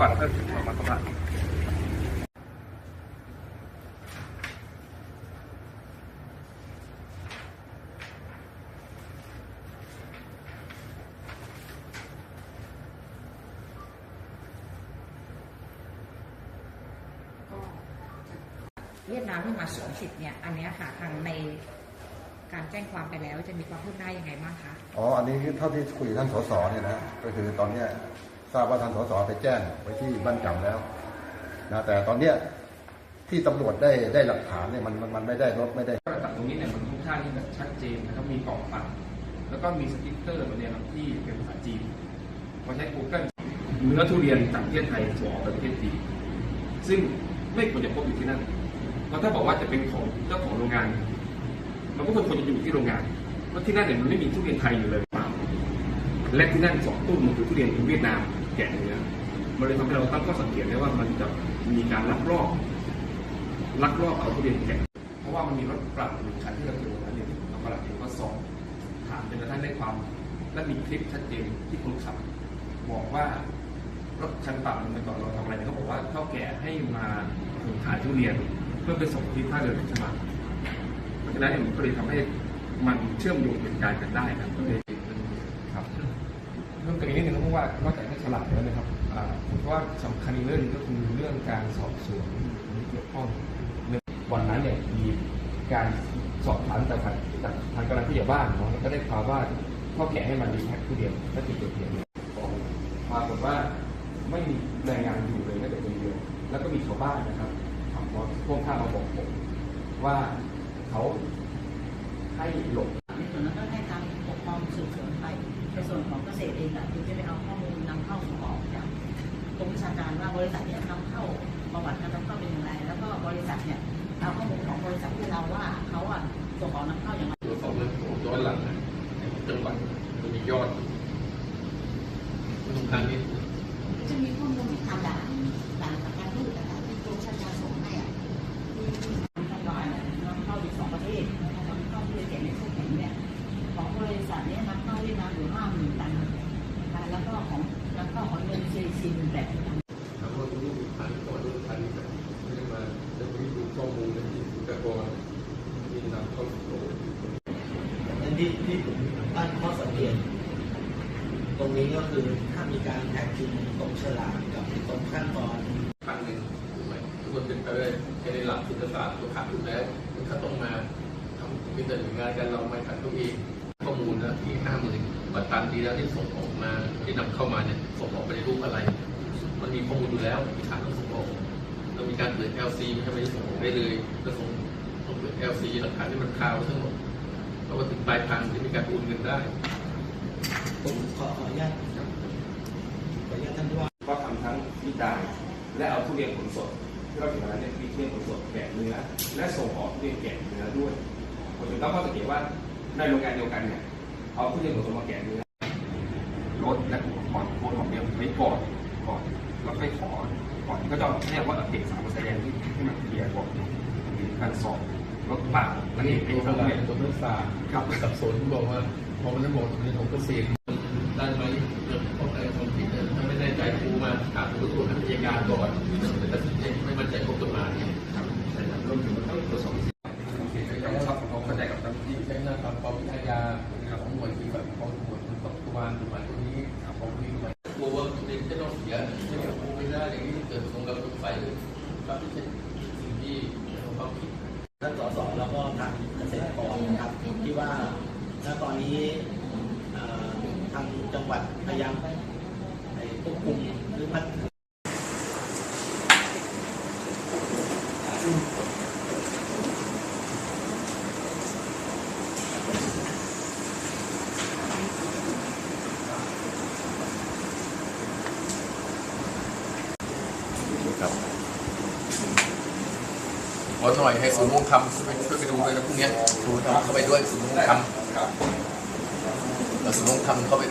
ก่อนเพื่อนมามาสัมภาษณ์ก็เวียดนามที่มาสวมสิทธิ์เนี่ยอันเนี้ยค่ะทางในการแจ้งความไปแล้วจะมีความคืบหน้ายังไงบ้างคะ อ๋อ อันนี้เท่าที่คุยกับท่านสสเนี่ยนะ ก็คือตอนเนี้ย ทราบว่าท่านสสไปแจ้งไว้ที่บ้านจำแล้วนะแต่ตอนเนี้ยที่ตำรวจได้ได้หลักฐานเนี่ยมันมันมันไม่ได้ลดไม่ได้ก็ตัดตรงนี้เนี่ยมันค่อนข้างที่จะชัดเจนนะครับมีกล่องตัดแล้วก็มีสติ๊กเกอร์มาเนี่ยครับที่เป็นภาษาจีนมาใช้ Google เนื้อทุเรียนจากประเทศไทยส่งออกไปประเทศจีนซึ่งไม่ควรจะพบอยู่ที่นั่นเพราะถ้าบอกว่าจะเป็นของเจ้าของโรงงานมันก็ควรจะอยู่ที่โรงงานเพราะที่นั่นเนี่ยมันไม่มีทุเรียนไทยอยู่เลยเปล่าและที่นั่นสองตู้มันคือทุเรียนเวียดนาม แกะเนื้อมันเลยทำให้เราตั้งข้อสังเกตได้ว่ามันจะมีการลักลอบลักลอบเอาทุเรียนแกะเพราะว่ามันมีรถกระบหนึ่งคันที่เราเจอวันนั้นเนี่ยเรากระบะเองก็สอบถามจนกระทั่งได้ความ และมีคลิปชัดเจนที่คนขับ บอกว่ารถคันต่ำมันก่อนเราทำอะไรเนี่ยเขาบอกว่าเท่าแก่ให้มาขายทุเรียนเพื่อไปส่งที่ท่าเรือใช่ไหมเพราะฉะนั้นเนี่ยมันก็เลยทำให้มันเชื่อมโยงเหตุการณ์กันได้ครับ เรื่องตรงนี้นิดนึงนะเพราะว่านอกจากให้ฉลาดแล้วนะครับอ่าผมว่าสำคัญอีกเรื่องนึงก็คือเรื่องการสอบสวนที่เกี่ยวข้องเรื่องวันนั้นเนี่ยมีการสอบถามจากทางจากทางกำลังผู้ใหญ่บ้านเนาะแล้วก็ได้ข่าวว่าพ่อแก่ให้มันดีแท็กผู้เดียวและจุดเกิดเหตุเนี่ยปรากฏว่าไม่มีแรงงานอยู่เลยแม้แต่คนเดียว แล้วก็มีชาวบ้านนะครับขับรถพ่วงข้างมาบอกผมว่าเขาให้หลบ ส่วนของเกษตรเองอะคุณจะไปเอาข้อมูลนำเข้าของออกจากกรมวิชาการว่าบริษัทเนี่ยนำเข้าประวัติการนำเข้าเป็นอย่างไร แล้วก็บริษัทเนี่ยเอาข้อมูลของบริษัทที่เราว่าเขาอะส่งออกนำเข้าอย่างไรตรวจสอบเรื่องของย้อนหลังนะจังหวัดมันมียอดตรงทางนี้ ที่ที่ผมตั้งข้อสังเกตตรงนี้ก็คือถ้ามีการแท็กจริงตรงฉลากกับตรงขั้นตอนครั้งหนึ่งถูกไหมทุกคนเป็นไปได้แค่ในหลักศิลปศาสตร์ตัวขาดถูกแล้วมันก็ต้องมาทำเป็นแต่หน่วยงานกันเราไม่ขัดตัวเองข้อมูลนะที่ห้าหมื่นบัตรตันดีแล้วที่ส่งออกมาที่นำเข้ามาเนี่ยส่งออกไปในรูปอะไร ข้อมูลอยู่แล้วที่ขาดต้องส่งออกเรามีการเปิด LC ไม่ใช่ไม่ส่งออกได้เลยก็ส่งต้องเปิด LC หลักฐานที่มันคาวทั้งหมดแล้วก็ถึงปลายทางที่มีการโอนเงินได้ผมขอขออนุญาตขออนุญาตท่านผู้ว่าก็ทำทั้งวิจัยและเอาทุเรียนผลสดที่เราเห็นมาแล้วเนี่ยมีทุเรียนผลสดแกะเนื้อ และส่งออกทุเรียนแกะเนื้อด้วยผมถึงตั้งข้อสังเกตว่าในโรงงานเดียวกันเนี่ยเอาทุเรียนผลสดมาแกะเนื้อลดและอุปกรณ์โค้ดของเดียวไว้ก่อนก่อนแล้วค่อยขอก่อนก็จะเรียกว่าเอกสารมาแสดงที่ที่มันเคลียร์ก่อนการสอบรถเปล่าแล้วนี่เป็นตัวครั้งอะแรไรกตัวนักศึกษาครับสับสนบอกว่าพอมันจะบอกตรงนี้ของเกษตรได้ไหมเรื่องของอะไรความผิดเนี่ยถ้าไม่แน่ใจครูมาถามผู้ตรวจทางอัยการก่อนแต่ตัดสินใจไม่มั่นใจข้อกฎหมายครับใช่ครับรวมถึงมันต้องตรวจสอบสิทธิ์โอเคก็ต้องรับความเข้าใจกับเจ้าหน้าที่ที่ใช้หน้าทำความวิทยาของหน่วยที่แบบของหน่วยของประมาณประมาณตรงนี้ของนี้ไปกลัวว่าเด็กจะต้องเสียไม่อยากพูดไม่ได้อย่างนี้เกิดสงครามสงสัยครับที่เป็นสิ่งที่ความผิด ท่านสสแล้วก็ทางเกษตรกรนะครับที่ว่าณตอนนี้เอ่อทางจังหวัดพยายามไปควบคุมหรือพัฒนา ครับขอหน่อยให้ศูนย์มงคำช่วยช่วยไปดูด้วยนะพรุ่งนี้ดูเข้าไปด้วยศูนย์มงคำแล้วศูนย์มงคำเข้าไป